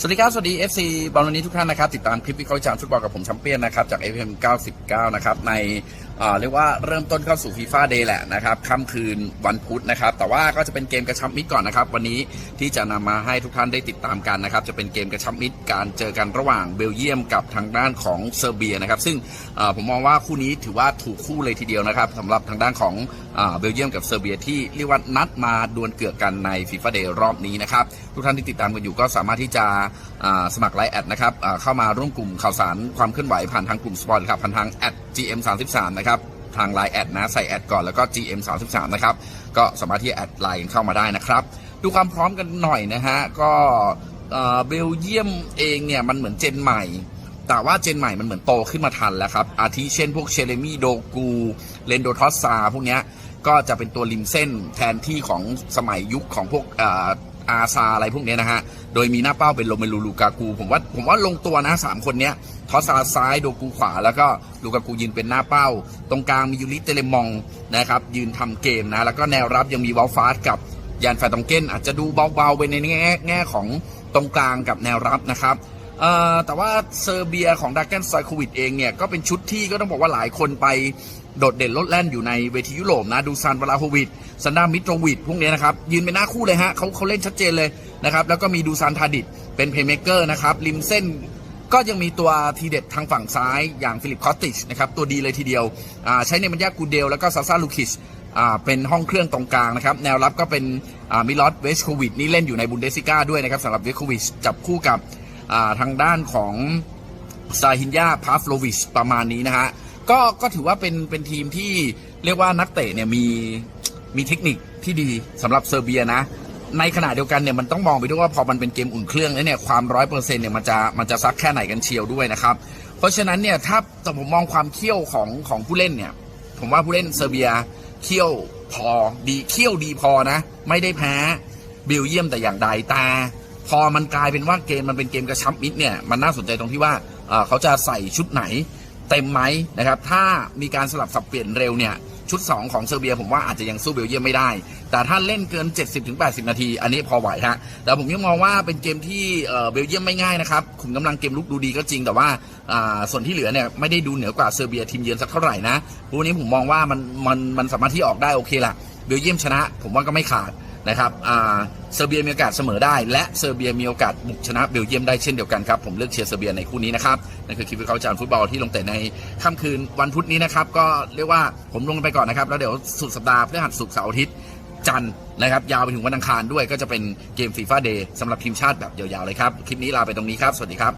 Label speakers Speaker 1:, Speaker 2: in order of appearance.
Speaker 1: สวัสดีครับ สวัสดี FC บอลวันนี้ทุกท่านนะครับ ติดตามคลิปวิเคราะห์จานฟุตบอลกับผมแชมเปี้ยนนะครับ จาก FM 99 นะครับ ใน เรียกว่าเริ่มต้นเข้าสู่ฟีฟ่าเดย์แหละนะครับค่ำคืนวันพุธนะครับ แต่ว่าก็จะเป็นเกมกระชับมิตรก่อนนะครับ วันนี้ที่จะนำมาให้ทุกท่านได้ติดตามกันนะครับ จะเป็นเกมกระชับมิตรการเจอกันระหว่างเบลเยียมกับทางด้านของเซอร์เบียนะครับ ซึ่งผมมองว่าคู่นี้ถือว่าถูกคู่เลยทีเดียวนะครับสำหรับทางด้านของเบลเยียมกับเซอร์เบียที่เรียกว่านัดมาดวลเกือกกันในฟีฟ่าเดย์รอบนี้นะครับ ทุกท่านที่ติดตามกันอยู่ก็สามารถที่จะสมัครไลน์แอดนะครับเข้ามาร่วมกลุ่มข่าวสารความเคลื่อนไหวผ่านทางกลุ่มสปอร์ตครับผ่านทางแอด gm 3 3นะครับทางไลน์แอดนะใส่แอดก่อนแล้วก็ gm 3 3นะครับก็สามารถที่แอดไลน์เข้ามาได้นะครับ ดูความพร้อมกันหน่อยนะฮะก็เบลเยียมเองเนี่ยมันเหมือนเจนใหม่ แต่ว่าเจนใหม่มันเหมือนโตขึ้นมาทันแล้วครับ อาทิเช่นพวกเชเลมี่โดกูเลนโดทอสซาพวกเนี้ยก็จะเป็นตัวริมเส้นแทนที่ของสมัยยุคของพวก อาซาอะไรพวกเนี้ยนะฮะ โดยมีหน้าเป้าเป็นโรเมลูลูกากู ผมว่าผมว่าลงตัวนะสามคนเนี้ยทอสซาซ้ายโดกูขวา แล้วก็ลูกากูยืนเป็นหน้าเป้า ตรงกลางมียูริเตเลมองนะครับยืนทำเกมนะ แล้วก็แนวรับยังมีวอลฟาสกับยานแฟตตองเก้นอาจจะดูเบาๆไปในแง่แง่ของตรงกลางกับแนวรับนะครับ แต่ว่าเซอร์เบียของดาร์แกนไซโควิดเองเนี่ย ก็เป็นชุดที่ก็ต้องบอกว่าหลายคนไปโดดเด่นลดแล่นอยู่ในเวทียุโรปนะ ดูซานวลาโฮวิดซันดามิตรวิดพวกนี้นะครับ ยืนเป็นหน้าคู่เลยฮะเขาเขาเล่นชัดเจนเลยนะครับ แล้วก็มีดูซานทาดิดเป็นเพย์เมเกอร์นะครับ ริมเส้นก็ยังมีตัวทีเด็ดทางฝั่งซ้ายอย่างฟิลิปคอสติชนะครับ ตัวดีเลยทีเดียวใช้ในมันยากูเดล แล้วก็ซาซาลูคิชเป็นห้องเครื่องตรงกลางนะครับ แนวรับก็เป็นมิลอสเวชโควิดนี่เล่นอยู่ในบุนเดสิก้าด้วยนะครับสำหรับเวชโควิชจับคู่กับ ทางด้านของซาฮินยาพาฟโลวิชประมาณนี้นะฮะก็ก็ถือว่าเป็นเป็นทีมที่เรียกว่านักเตะเนี่ยมีมีเทคนิคที่ดีสำหรับเซอร์เบียนะ ในขณะเดียวกันเนี่ยมันต้องมองไปด้วยว่าพอมันเป็นเกมอุ่นเครื่องแล้วเนี่ยความร้อยเปอร์เซ็นต์เนี่ยมันจะมันจะซักแค่ไหนกันเชียวด้วยนะครับ เพราะฉะนั้นเนี่ยถ้าแต่ผมมองความเขี้ยวของของผู้เล่นเนี่ย ผมว่าผู้เล่นเซอร์เบียเขี้ยวพอดีเขี้ยวดีพอนะ ไม่ได้แพ้เบลเยียมแต่อย่างใดแต่ พอมันกลายเป็นว่าเกมมันเป็นเกมกระชับมิตรเนี่ยมันน่าสนใจตรงที่ว่าเขาจะใส่ชุดไหนเต็มไหมนะครับถ้ามีการสลับสับเปลี่ยนเร็วเนี่ยชุด 2 ของเซอร์เบียผมว่าอาจจะยังสู้เบลเยียมไม่ได้ แต่ถ้าเล่นเกิน 70-80 นาที อันนี้พอไหวฮะแต่ผมยังมองว่าเป็นเกมที่เบลเยียมไม่ง่ายนะครับขุมกำลังเกมลุกดูดีก็จริงแต่ว่าอ่าส่วนที่เหลือเนี่ยไม่ได้ดูเหนือกว่าเซอร์เบียทีมเยือนสักเท่าไหร่นะวันนี้ผมมองว่ามันมันมันสามารถที่ออกได้โอเคละเบลเยียมชนะ ผมว่าก็ไม่ขาด นะครับเซอร์เบียมีโอกาสเสมอได้ และเซอร์เบียมีโอกาสบุกชนะเบลเยียมได้เช่นเดียวกันครับ ผมเลือกเชียร์เซอร์เบียในคู่นี้นะครับนั่นคือคลิปวิเคราะห์จานฟุตบอลที่ลงแต่ในค่ำคืนวันพุธนี้นะครับ ก็เรียกว่าผมลงไปก่อนนะครับ แล้วเดี๋ยวสุดสัปดาห์พฤหัสศุกร์เสาร์อาทิตย์จันทร์นะครับ ยาวไปถึงวันอังคารด้วยก็จะเป็นเกมฟีฟ่าเดย์สำหรับทีมชาติแบบยาวๆเลยครับคลิปนี้ลาไปตรงนี้ครับสวัสดีครับ